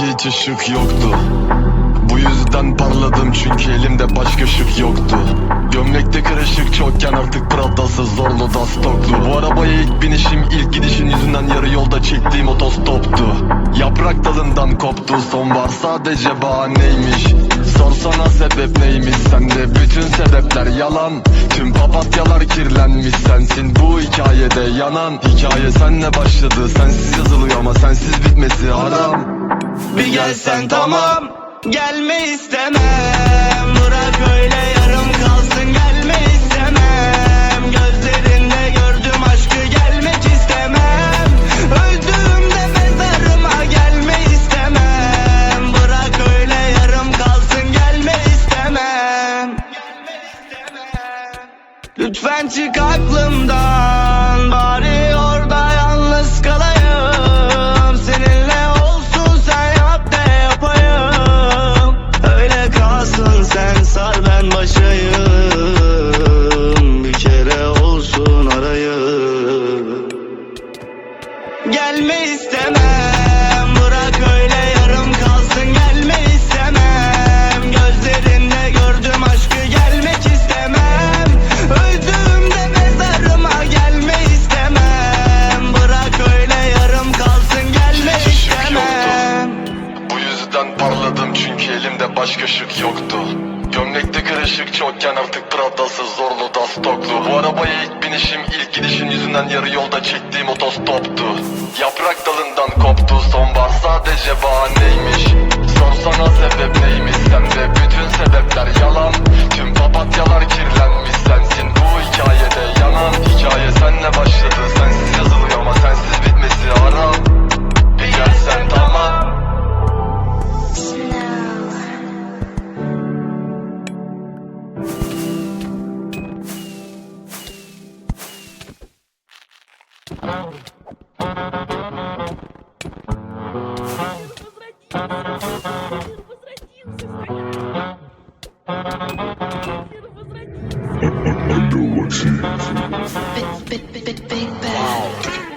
Hiç ışık yoktu. Bu yüzden parladım çünkü elimde başka ışık yoktu. Gömlekte kırışık çokken artık Prada'sı zorlu da stoklu Bu arabaya ilk binişim ilk gidişin yüzünden yarı yolda çektiğim otostoptu Yaprak dalından koptu sonbahar sadece bahaneymiş. Sorsana sebep neymiş sende bütün sebepler yalan. Tüm papatyalar kirlenmiş sensin bu hikayede yanan. Hikaye senle başladı sensiz yazılıyor ama sensiz bitmesi haram. Bir gelsen tamam Gelme istemem. Bırak öyle yarım Lütfen çık aklımdan Bari orada yalnız kalayım. Seninle olsun sen yap de yapayım. Öyle kalsın sen sar ben başayım. Bir kere olsun arayım. Gelme istemem yoktu. Gömlekte kırışık çokken artık Prada'sı zorlu da stoklu. Bu arabaya ilk binişim ilk gidişin yüzünden yarı yolda çektiğim otostoptu. Yaprak dalından koptu sonbahar sadece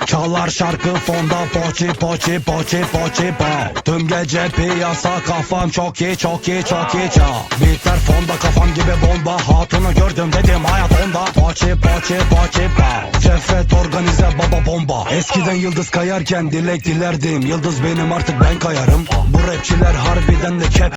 Çalar şarkı fonda poçi poçi poçi poçi po. Tüm gece piyasa kafam çok iyi çok iyi çok iyi çal Bitler fonda kafam gibi bomba. Hatunu gördüm dedim hayat Poçi poçi poçi po Cefet organize baba bomba. Eskiden yıldız kayarken dilek dilerdim. Yıldız benim artık ben kayarım. Bu rapçiler harbiden de kep